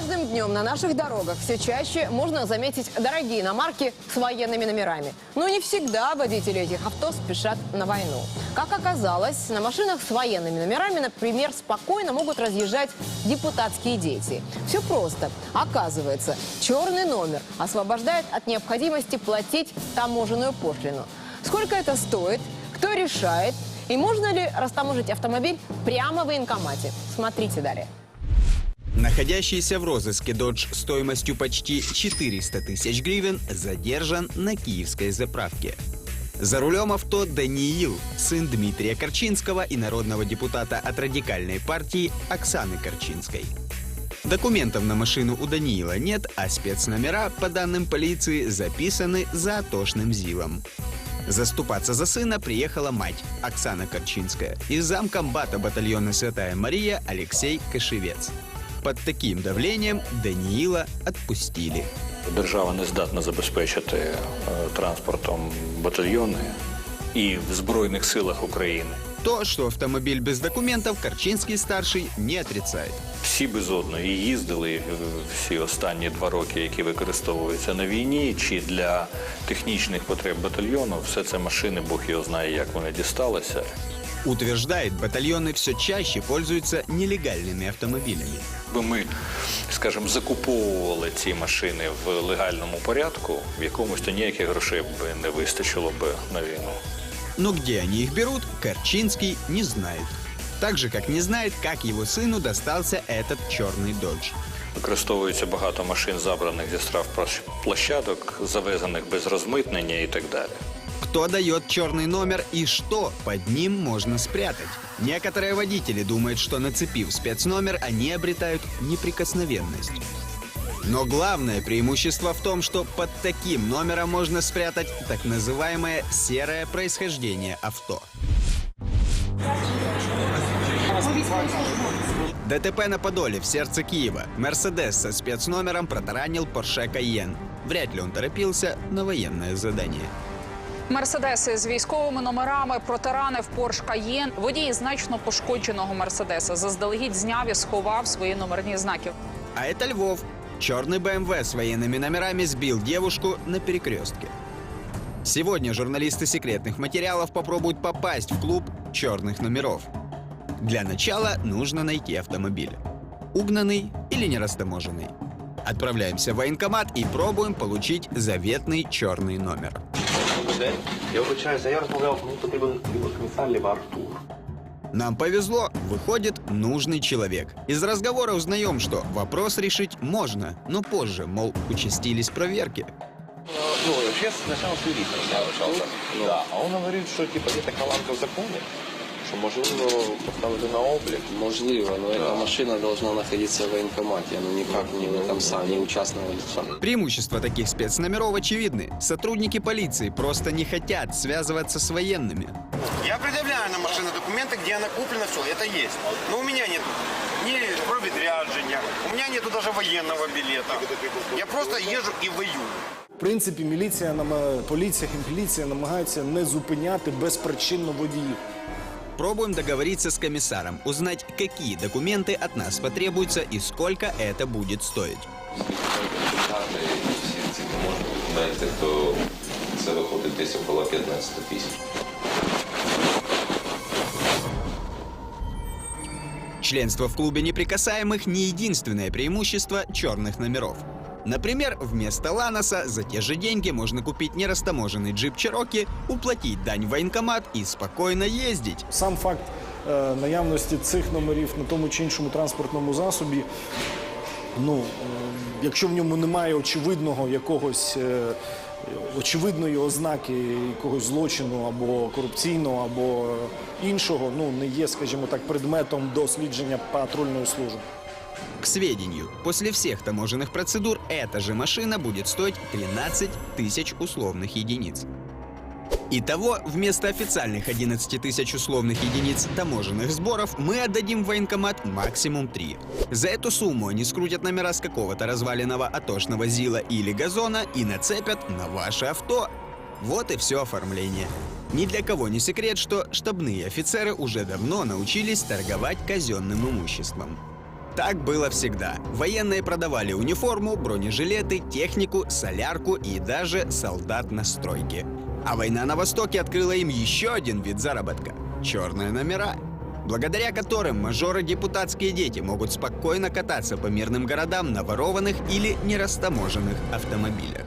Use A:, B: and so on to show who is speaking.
A: каждым днем на наших дорогах все чаще можно заметить дорогие иномарки с военными номерами. Но не всегда водители этих авто спешат на войну. Как оказалось, на машинах с военными номерами, например, спокойно могут разъезжать депутатские дети. Все просто. Оказывается, черный номер освобождает от необходимости платить таможенную пошлину. Сколько это стоит? Кто решает? И можно ли растаможить автомобиль прямо в военкомате? Смотрите далее.
B: Находящийся в розыске Dodge стоимостью почти 400 тысяч гривен задержан на киевской заправке. За рулем авто Даниил, сын Дмитрия Корчинского и народного депутата от радикальной партии Оксаны Корчинской. Документов на машину у Даниила нет, а спецномера, по данным полиции, записаны за атошным ЗИЛом. Заступаться за сына приехала мать Оксана Корчинская и замкомбата батальона «Святая Мария» Алексей Кашевец. Под таким давлением Даниила отпустили.
C: Держава не здатна забезпечити е, транспортом батальйони і в Збройних силах України.
B: То, что автомобиль без документов, Корчинский-старший не отрицает.
C: Всі без одної їздили е, всі останні два роки, які використовуються на війні, чи для технічних потреб батальйону. Все це машини, Бог його знає, як вони дісталися.
B: Утверждает, батальоны все чаще пользуются нелегальными автомобилями.
C: Якби ми, скажімо, закуповували ці машини в легальному порядку, в якомусь то ніяких грошей би не вистачило би на війну.
B: Но где они их берут, Корчинский не знает. Так же, как не знает, как его сыну достался этот черный додж.
C: Використовується багато машин, забраних зі площадок, завезених без розмитнення і так далі.
B: Кто дает черный номер и что под ним можно спрятать? Некоторые водители думают, что нацепив спецномер, они обретают неприкосновенность. Но главное преимущество в том, что под таким номером можно спрятать так называемое серое происхождение авто. ДТП на Подоле в сердце Киева. Мерседес со спецномером протаранил Порше Кайен. Вряд ли он торопился на военное задание.
D: Мерседеси з військовими номерами протаранив Порш Каєн. Водій значно пошкодженого мерседеса заздалегідь зняв і сховав свої номерні знаки.
B: А это Львов. Черный БМВ с военными номерами сбил девушку на перекрестке. Сегодня журналисты секретных материалов попробуют попасть в клуб черных номеров. Для начала нужно найти автомобиль. Угнанный или нерастаможенный. Отправляемся в военкомат и пробуем получить заветный черный номер.
E: Добрий день. Я вибачаюся, я розмовляв, мені потрібен комісар Ліва Артур.
B: Нам повезло, выходит нужный человек. Из разговора узнаем, что вопрос решить можно, но позже, мол, участились проверки.
E: Ну, вообще сначала с юристом я общался. Да, а он говорит, що типа є така ланка в законі, що можливо поставити на облік.
F: Можливо, но эта машина должна находиться в военкомате, она никак не в этом сам, не у частного лица.
B: Преимущества таких спецномеров очевидны. Сотрудники полиции просто не хотят связываться с военными.
G: Я предъявляю на машину документы, где она куплена, все, это есть. Но у меня нет ни проведряджения, у меня нету даже военного билета. Я просто езжу и воюю.
H: В принципі, міліція нама- поліція і міліція намагаються не зупиняти безпричинно водіїв.
B: Пробуем договориться с комиссаром, узнать, какие документы от нас потребуются и сколько это будет стоить.
I: Дати всі ці таможні документи, то це виходить десь около 15 тисяч.
B: Членство в клубе неприкасаемых не единственное преимущество черных номеров. Например, вместо Ланоса за те же деньги можно купить нерастаможенный джип Чероки, уплатить дань в военкомат и спокойно ездить.
H: Сам факт е, наявності цих номерів на тому чи іншому транспортному засобі. Ну, е, якщо в ньому немає очевидного якогось е, очевидної ознаки якогось злочину або корупційного, або іншого, ну не є, скажімо так, предметом дослідження патрульної служби.
B: К сведению, после всех таможенных процедур эта же машина будет стоить 13 тысяч условных единиц. Итого, вместо официальных 11 тысяч условных единиц таможенных сборов мы отдадим в военкомат максимум 3. За эту сумму они скрутят номера с какого-то разваленного атошного ЗИЛа или газона и нацепят на ваше авто. Вот и все оформление. Ни для кого не секрет, что штабные офицеры уже давно научились торговать казенным имуществом. Так было всегда. Военные продавали униформу, бронежилеты, технику, солярку и даже солдат на стройке. А война на Востоке открыла им еще один вид заработка – черные номера, благодаря которым мажоры-депутатские дети могут спокойно кататься по мирным городам на ворованных или нерастаможенных автомобилях.